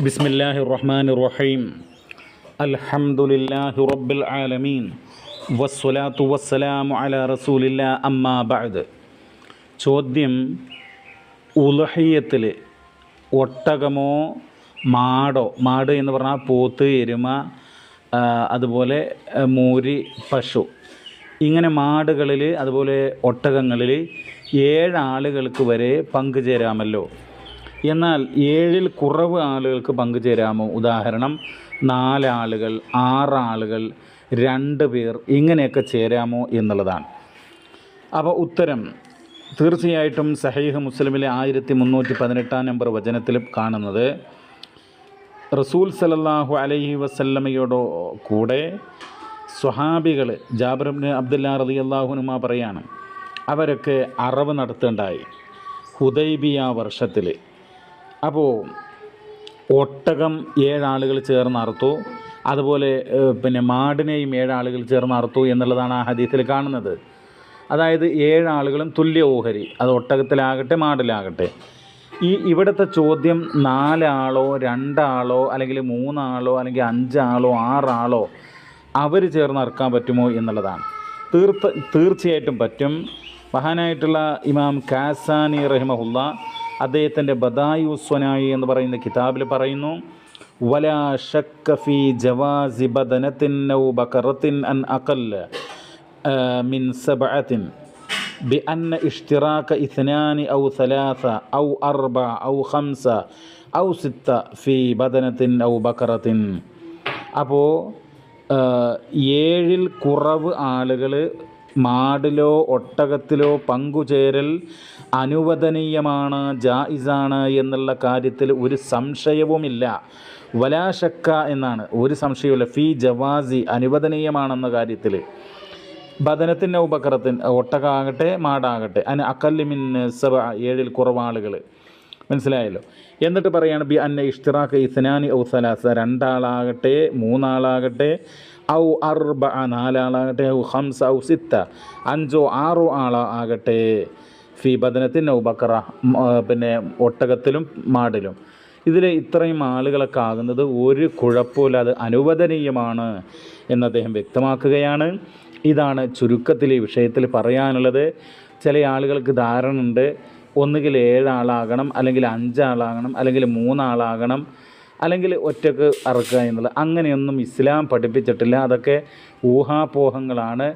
بسم الله الرحمن الرحيم الحمد لله رب العالمين والصلاة والسلام على رسول الله أما بعد ചോദ്യം ഉലഹയ്യത്തിൽ ഒട്ടകമോ മാടോ മാട് എന്ന് പറഞ്ഞാൽ പോത്ത് എരുമ ആ, അതുപോലെ ആ, മൂരി പശു ഇങ്ങനെ മാടുകളിൽ അതുപോലെ ഒട്ടകങ്ങളിൽ ഏഴ് ആളുകൾക്ക് വരെ പങ്കുചേരാമല്ലോ എന്നാൽ ഏഴിൽ കുറവ് ആളുകൾക്ക് പങ്കുചേരാമോ? ഉദാഹരണം നാലാളുകൾ ആറാളുകൾ രണ്ട് പേർ ഇങ്ങനെയൊക്കെ ചേരാമോ എന്നുള്ളതാണ്. അപ്പോൾ ഉത്തരം തീർച്ചയായിട്ടും സഹീഹ് മുസ്ലിമിലെ ആയിരത്തി മുന്നൂറ്റി പതിനെട്ടാം നമ്പർ വചനത്തിൽ കാണുന്നത് റസൂൽ സലല്ലാഹു അലൈഹി വസല്ലമയോടോ കൂടെ സ്വഹാബികൾ ജാബിറബിന് അബ്ദുല്ല റതി അള്ളാഹുനുമ പറയാണ് അവരൊക്കെ അറവ് നടത്തേണ്ടായി. ഹുദൈബിയ വർഷത്തിൽ അപ്പോൾ ഒട്ടകം ഏഴാളുകൾ ചേർന്ന് അറുത്തു. അതുപോലെ പിന്നെ മാടിനെയും ഏഴാളുകൾ ചേർന്ന് അറുത്തു എന്നുള്ളതാണ് ആ ഹദീസിൽ കാണുന്നത്. അതായത് ഏഴാളുകളും തുല്യ ഓഹരി അത് ഒട്ടകത്തിലാകട്ടെ മാടിലാകട്ടെ. ഈ ഇവിടുത്തെ ചോദ്യം നാലാളോ രണ്ടാളോ അല്ലെങ്കിൽ മൂന്നാളോ അല്ലെങ്കിൽ അഞ്ചാളോ ആറാളോ അവർ ചേർന്ന് അറുക്കാൻ പറ്റുമോ എന്നുള്ളതാണ്. തീർത്ത തീർച്ചയായിട്ടും പറ്റും. മഹാനായിട്ടുള്ള ഇമാം കാസാനി റഹിമഹുല്ല അദ്ദേഹത്തിൻ്റെ ബദായുസ്വനായി എന്ന് പറയുന്ന കിതാബിൽ പറയുന്നു വലാ ഷക്ക ഫി ജവാസി ബദനത്തിൻ ഔ ബക്കറത്തിൻ അൻ അഖല്ല من سبعة بأن اشتراك اثنان أو ثلاثة أو أربعة أو خمسة أو ستة في بدنة أو بكرة അപ്പോൾ ഏഴിൽ കുറവ് ആളുകൾ മാടിലോ ഒട്ടകത്തിലോ പങ്കുചേരൽ അനുവദനീയമാണ് ജായിസാണ് എന്നുള്ള കാര്യത്തിൽ ഒരു സംശയവുമില്ല. വലാശക്ക എന്നാണ്. ഒരു സംശയവുമില്ല. ഫി ജവാസി അനുവദനീയമാണെന്ന കാര്യത്തിൽ. ബദനത്തിന്റെ ഉപകറത്തിൻ ഒട്ടകാകട്ടെ മാടാകട്ടെ. അതിന് അക്കല്ലിമിൻ സബ ഏഴിൽ കുറവാളുകൾ മനസ്സിലായല്ലോ. എന്നിട്ട് പറയാണ് ബി അന്ന ഇഷ്തിറാഖ് ഇസ്നാനി ഔ സലാസ. രണ്ടാളാകട്ടെ മൂന്നാളാകട്ടെ ഔ അർബ നാലാളാകട്ടെ ഔ ഹംസ ഔ സിത്ത അഞ്ചോ ആറോ ആളോ ആകട്ടെ ഫി ബദനത്തിൻ ഔ ബക്കറ പിന്നെ ഒട്ടകത്തിലും മാടിലും. ഇതിൽ ഇത്രയും ആളുകളൊക്കെ ആകുന്നത് ഒരു കുഴപ്പമില്ല അത് അനുവദനീയമാണ് എന്ന് അദ്ദേഹം വ്യക്തമാക്കുകയാണ്. ഇതാണ് ചുരുക്കത്തിൽ ഈ വിഷയത്തിൽ പറയാനുള്ളത്. ചില ആളുകൾക്ക് ധാരണ ഉണ്ട്. ഒന്നുകിൽ ഏഴാളാകണം അല്ലെങ്കിൽ അഞ്ചാളാകണം അല്ലെങ്കിൽ മൂന്നാളാകണം അല്ലെങ്കിൽ ഒറ്റയ്ക്ക് അറക്കുക എന്നുള്ളത്. അങ്ങനെയൊന്നും ഇസ്ലാം പഠിപ്പിച്ചിട്ടില്ല. അതൊക്കെ ഊഹാപോഹങ്ങളാണ്.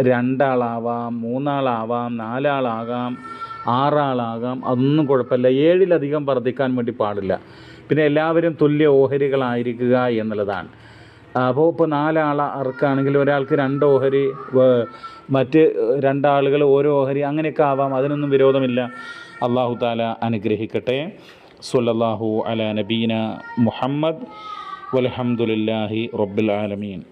രണ്ടാളാവാം മൂന്നാളാവാം നാലാളാകാം ആറാളാകാം അതൊന്നും കുഴപ്പമില്ല. ഏഴിലധികം വർദ്ധിക്കാൻ വേണ്ടി പാടില്ല. പിന്നെ എല്ലാവരും തുല്യ ഓഹരികളായിരിക്കുക എന്നുള്ളതാണ്. അപ്പോൾ ഇപ്പോൾ നാലാൾ അറക്കുകയാണെങ്കിൽ ഒരാൾക്ക് രണ്ട് ഓഹരി മറ്റ് രണ്ടാളുകൾ ഓരോ ഓഹരി അങ്ങനെയൊക്കെ ആവാം. അതിനൊന്നും വിരോധമില്ല. അള്ളാഹു താല അനുഗ്രഹിക്കട്ടെ. സുല്ലാഹു അല നബീന മുഹമ്മദ്. വലഹമുല്ലാഹി റബ്ബുൽ ആലമീൻ.